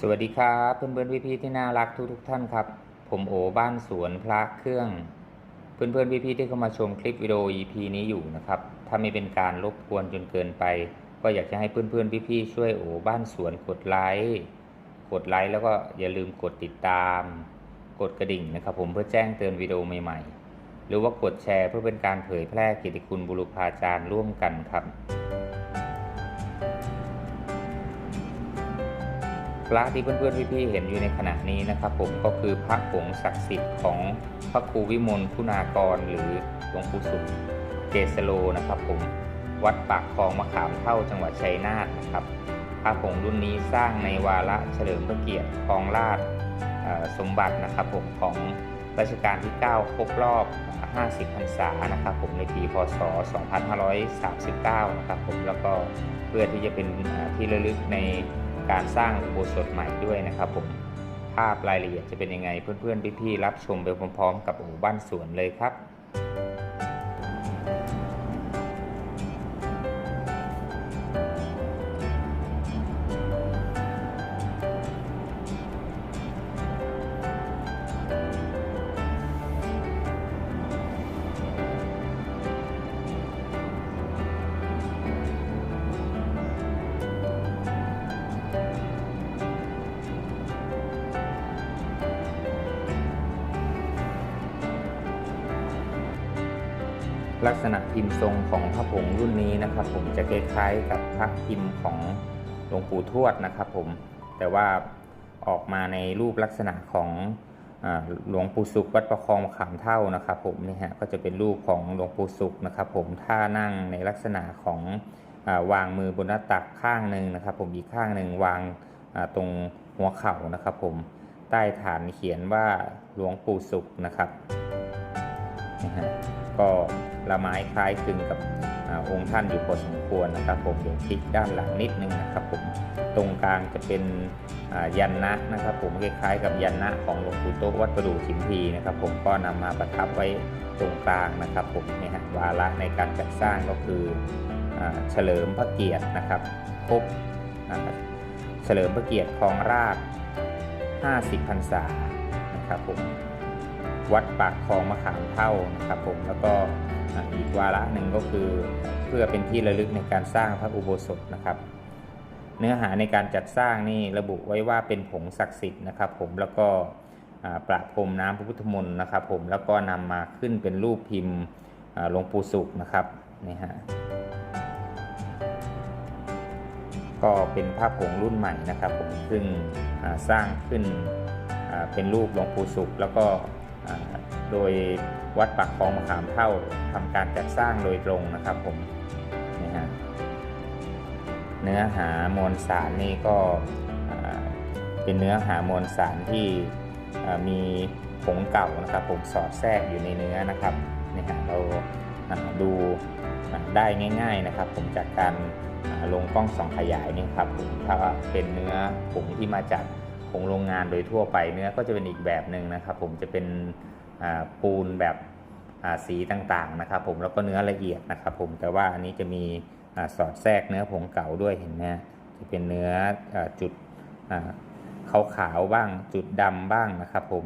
สวัสดีครับเพื่อนเพื่อนพี่พี่ที่น่ารักทุกทุกท่านครับ ผมโอบ้านสวนพระเครื่อง เพื่อนเพื่อนพี่พี่ที่เข้ามาชมคลิปวิดีโอ EP นี้อยู่นะครับ ถ้าไม่เป็นการรบกวนจนเกินไป ก็อยากจะให้เพื่อนเพื่อนพี่พี่ช่วยโอบ้านสวนกดไลค์กดไลค์แล้วก็อย่าลืมกดติดตาม กดกระดิ่งนะครับ ผมเพื่อแจ้งเตือนวิดีโอใหม่ๆ หรือว่ากดแชร์เพื่อเป็นการเผยแพร่กิตติคุณบุรุษาจารย์ร่วมกันครับ พระที่เพื่อนๆพี่ๆเห็นอยู่ในขณะนี้นะครับ ผมก็คือพระผงศักดิ์สิทธิ์ของพระครูวิมลคุณากร หรือหลวงปู่สุขเกษโลนะครับ ผมวัดปากคลองมะขามเท่าจังหวัดชัยนาทนะครับพระผงรุ่นนี้สร้างในวาระเฉลิมพระเกียรติครองราชสมบัตินะครับผมของรัชกาลที่ 9 ครบรอบ 50 พรรษานะครับผมในปี พศ 2539 นะครับผมแล้วก็เพื่อที่จะเป็นที่ระลึกใน การสร้างอุโบสถใหม่ด้วยนะครับผมภาพรายละเอียดจะเป็นยังไงเพื่อนๆพี่ๆรับชมไปพร้อมๆ กับอู่บ้านสวนเลยครับ ลักษณะพิมพ์ทรงของพระผงรุ่นนี้นะครับ ผมจะคล้ายๆกับพระพิมพ์ของหลวงปู่ทวดนะครับผมแต่ว่าออกมาในรูปลักษณะของหลวงปู่สุขวัดประคองขามเท่านะครับผมนี่ฮะก็จะเป็นรูปของหลวงปู่สุขนะครับผมท่านั่งในลักษณะของอวางมือบนหน้าตักข้างหนึ่งนะครับ ผมอีกข้างหนึ่งวางตรงหัวเข่านะครับ ผมใต้ฐานเขียนว่าหลวงปู่สุขนะครับนะฮะก็ ละไม้คล้ายคลึงกับอองค์ท่านอยู่พอสมควรนะครับ ผมเดี๋ยวพลิกด้านหลังนิดนึงนะครับ ผมตรงกลางจะเป็นยันนะนะครับ ผมคล้ายๆ กับยันนะของหลวงปู่โตะวัดประดู่ฉิมพีนะครับ ผมก็นำมาประทับไว้ตรงกลางนะครับ ผมเนี่ยฮะวาระในการจัดสร้างก็คืออเฉลิมพระเกียรตินะครับครบเฉลิมพระเกียรติครองราช50พรรษานะครับผม วัดปากคลองมะขามเท่านะครับผมแล้วก็อีกวาระหนึ่งก็คือเพื่อเป็นที่ระลึกในการสร้างพระอุโบสถนะครับ เนื้อหาในการจัดสร้างนี่ระบุไว้ว่าเป็นผงศักดิ์สิทธิ์นะครับ ผมแล้วก็ประพรมน้ำพระพุทธมนต์นะครับ ผมแล้วก็นำมาขึ้นเป็นรูปพิมพ์หลวงปู่สุขนะครับนี่ฮะก็เป็นภาพผงรุ่นใหม่นะครับ ผมซึ่งสร้างขึ้นเป็นรูปหลวงปู่สุขแล้วก็ โดยวัดปากคลองมะขามเท่าทำการจัดสร้างโดยตรงนะครับผมนี่ฮะเนื้อหามวลสารนี่ก็เป็นเนื้อหามวลสารที่มีผงเก่านะครับผมสอดแทรกอยู่ในเนื้อนะครับนี่ฮะเราดูได้ง่ายๆนะครับ ผมจากการลงกล้องส่องขยายนี่ครับถ้าเป็นเนื้อผงที่มาจาก ผงโรงงานโดยทั่วไปเนื้อก็จะเป็นอีกแบบหนึ่งนะครับ ผมจะเป็นปูนแบบสีต่างๆนะครับ ผมแล้วก็เนื้อละเอียดนะครับ ผมแต่ว่าอันนี้จะมีอสอดแทรกเนื้อผงเก่าด้วยเห็นไหมจะเป็นเนื้ออจุดขาวๆบ้างจุดดำบ้างนะครับ ผม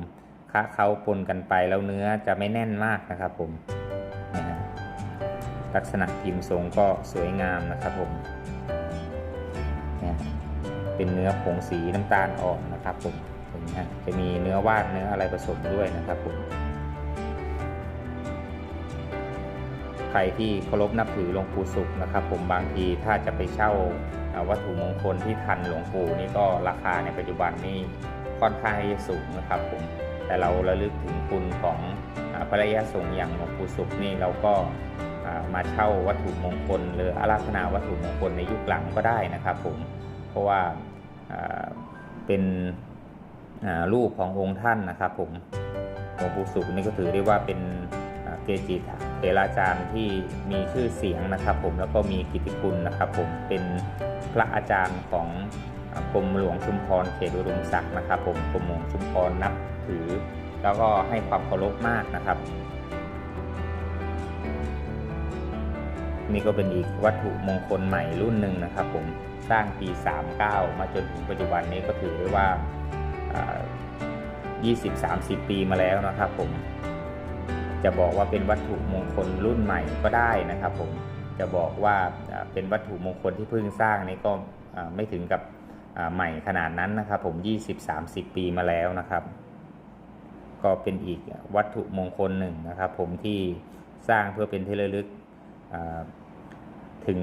คะเขาปนกันไปแล้วเนื้อจะไม่แน่นมากนะครับ ผมลักษณะพิมพ์ทรงก็สวยงามนะครับผม เป็นเนื้อผงสีน้ำตาลอ่อนนะครับผมเห็นไหมฮะจะมีเนื้อวาดเนื้ออะไรผสมด้วยนะครับผมใครที่เคารพนับถือหลวงปู่สุขนะครับ ผมบางทีถ้าจะไปเช่าวัตถุมงคลที่ทันหลวงปู่นี่ก็ราคาในปัจจุบันนี่ค่อนข้างที่จะสูงนะครับผมแต่เราระลึกถึงคุณของอพระยาสงฆ์อย่างหลวงปู่สุขนี่เราก็มาเช่าวัตถุมงคล หรืออาราธนาวัตถุมงคลในยุคหลังก็ได้นะครับผมเพราะว่า เป็นรูปขององค์ท่านนะครับผมหลวงปู่สุขนี่ก็ถือได้ว่าเป็นเกจิเถราจารย์ที่มีชื่อเสียงนะครับ ผมแล้วก็มีกิตติคุณนะครับ ผมเป็นพระอาจารย์ของกรมหลวงชุมพรเขตอุดมศักดิ์นะครับ ผมกรมหลวงชุมพรนับถือ แล้วก็ให้ความเคารพมากนะครับ นี่ก็เป็นอีกวัตถุมงคลใหม่รุ่นหนึ่งนะครับ ผมสร้างปี 39 มาจนถึงปัจจุบันนี้ก็ถือได้ว่าอ่า 20-30 ปีมาแล้วนะครับผมจะบอกว่าเป็นวัตถุมงคลรุ่นใหม่ก็ได้นะครับ ผมจะบอกว่าเป็นวัตถุมงคลที่เพิ่งสร้างนี่ก็ไม่ถึงกับใหม่ขนาดนั้นนะครับ ผม 20-30 ปีมาแล้วนะครับ ก็เป็นอีกวัตถุมงคลหนึ่งนะครับ ผมที่สร้างเพื่อเป็นที่ระลึก ถึง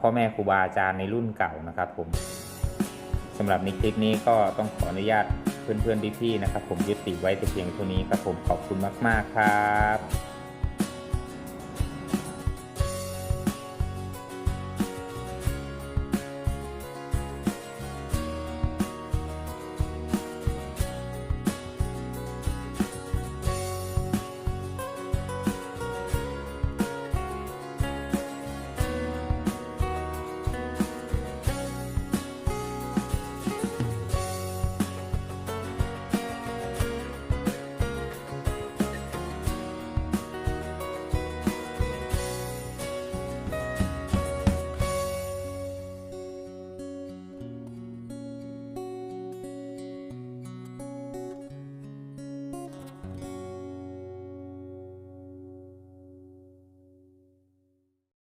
พ่อแม่ครูบาอาจารย์ในรุ่นเก่านะครับผมสำหรับในคลิปนี้ก็ต้องขออนุญาตเพื่อนๆพี่ๆนะครับ ผมยุติไว้แต่เพียงเท่านี้ครับผมขอบคุณมาก ๆ ครับ